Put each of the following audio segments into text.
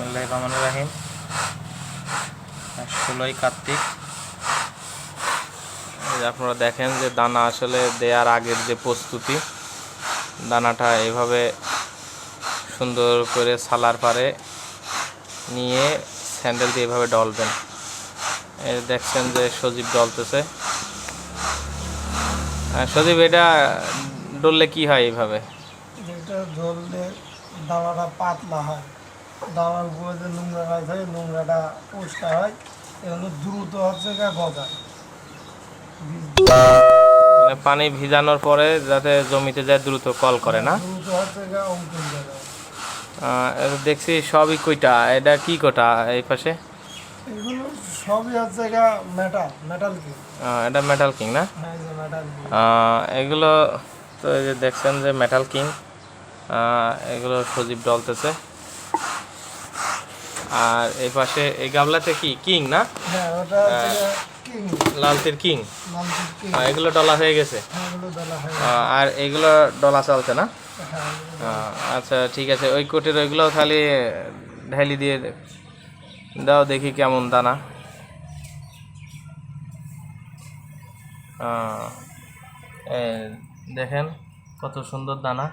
বিসমুল্লাহ রহমান রাহিম। ষোলোই কার্তিক। আপনারা দেখেন যে দানা আসলে দেওয়ার আগের যে প্রস্তুতি, দানাটা এভাবে সুন্দর করে সালার পারে নিয়ে স্যান্ডেল দিয়ে এভাবে ডলবেন। দেখছেন যে সজীব ডলতেছে। সজীব, এটা ডললে কি হয় এইভাবে যেটা ধরলে দানাটা পাতলা হয়। দানার উপরে যে নোংরাটা থাকে নোংরাটা পরিষ্কার হয় এগুলো দ্রুত হচ্ছে গজায় মানে পানি ভিজানোর পরে যাতে জমিতে যায় দ্রুত কল করে না? দ্রুত হচ্ছে দেখছি সবই কইটা এটা কি কোটা এই পাশে? এগুলো সবই হচ্ছে মেটাল মেটাল কি এটা মেটাল কিং না? হ্যাঁ এগুলো তো এই যে দেখছেন যে মেটাল কিং এগুলো সজীব ডলতেছে আর এই পাশে এই গামলাতে কি? কিং না? হ্যাঁ লালতির কিং। এগুলো ডলা হয়ে গেছে? হ্যাঁ আহ, আর এগুলো ডলা চলছে না? হ্যাঁ আচ্ছা ঠিক আছে। ওই কোটের ওইগুলো খালি ঢালি দিয়ে দাও দেখি কেমন দানা। দেখেন কত সুন্দর দানা।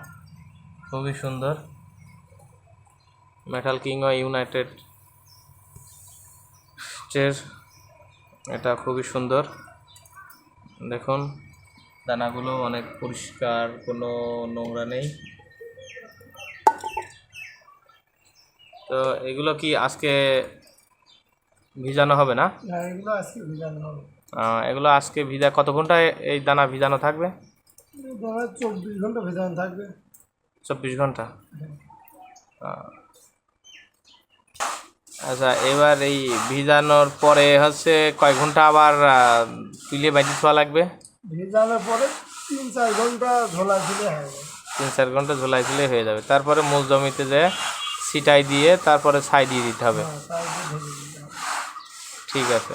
খুবই সুন্দর। মেটাল কিং ইউনাইটেড স্টের এটা খুবই সুন্দর। দেখুন দানাগুলো অনেক পরিষ্কার কোনো নোংরা নেই। তো এগুলো কি আজকে ভিজানো হবে না? হ্যাঁ এগুলো আজকে ভিজানো হবে। এগুলো আজকে ভিজা কত ঘণ্টা এই দানা ভিজানো থাকবে? চব্বিশ ঘণ্টা ভিজানো থাকবে। চব্বিশ ঘণ্টা। আহ, আচ্ছা এবার এই ভিজানোর পরে হচ্ছে কয় ঘণ্টা আবার তুলে বাজি ছোয়া লাগবে? ভিজানোর পরে তিন চার ঘণ্টা ঝোলা ঝুলে হবে তিন চার ঘণ্টা ঝোলাই দিলে হয়ে যাবে। তারপরে মূল জমিতে যে সিটাই দিয়ে তারপরে ছাই দিয়ে দিতে হবে। হ্যাঁ দিতে হবে। ঠিক আছে।